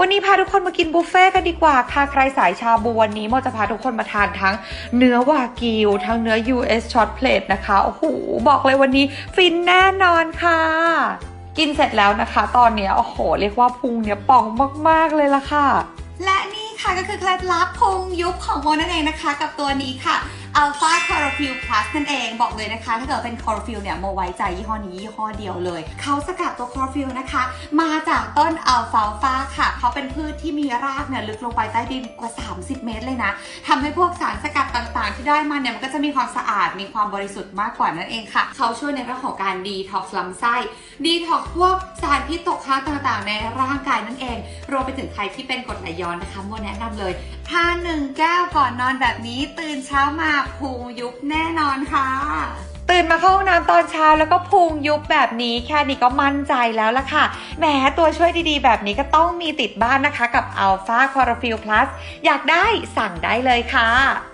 วันนี้พาทุกคนมากินบุฟเฟ่กันดีกว่าค่ะ ใครสายชาบูวันนี้โมจะพาทุกคนมาทานทั้งเนื้อวากิว ทั้งเนื้อ US short plate นะคะ โอ้โห บอกเลยวันนี้ฟินแน่นอนค่ะ กินเสร็จแล้วนะคะ ตอนนี้โอ้โห เรียกว่าพุงเนี่ยป่องมากๆเลยละค่ะ และนี่ค่ะก็คือเคล็ดลับพุงยุบของโมนั่นเองนะคะ กับตัวนี้ค่ะ Alpha Chlorophyll Plus นั่นเองบอกเลยนะคะ ถ้าเกิดเป็น Chlorophyll เนี่ยโมไว้ใจยี่ห้อนี้ยี่ห้อเดียวเลย เขาสกัดตัว Chlorophyll นะคะ มาจากต้น Alfalfa ค่ะ เขาเป็นพืชที่มีรากเนี่ยลึกลงไปใต้ดินกว่า 30 เมตรเลยนะทำให้พวกสารสกัดต่างๆ ที่ได้มาเนี่ยมันก็จะมีความสะอาดมีความบริสุทธิ์มากกว่านั่นเองค่ะ เขาช่วยในเรื่องของการดีท็อกซ์ลำไส้ดีท็อกซ์พวกสารพิษตกค้างต่างๆ ในร่างกายนั่นเองรวมไปถึงใครที่เป็นกรดไหลย้อนนะคะโมแนะนำเลยทานหนึ่งแก้วก่อนนอนแบบนี้ ตื่นเช้ามาพุงยุบแน่นอนค่ะ ตื่นมาเข้าห้องน้ำตอนเช้าแล้วก็พุงยุบแบบนี้แค่นี้ก็มั่นใจแล้วล่ะค่ะแหมตัวช่วยดีๆ แบบนี้ก็ต้องมีติดบ้านนะคะกับ Alpha Chlorophyll Plus อยากได้สั่งได้เลยค่ะ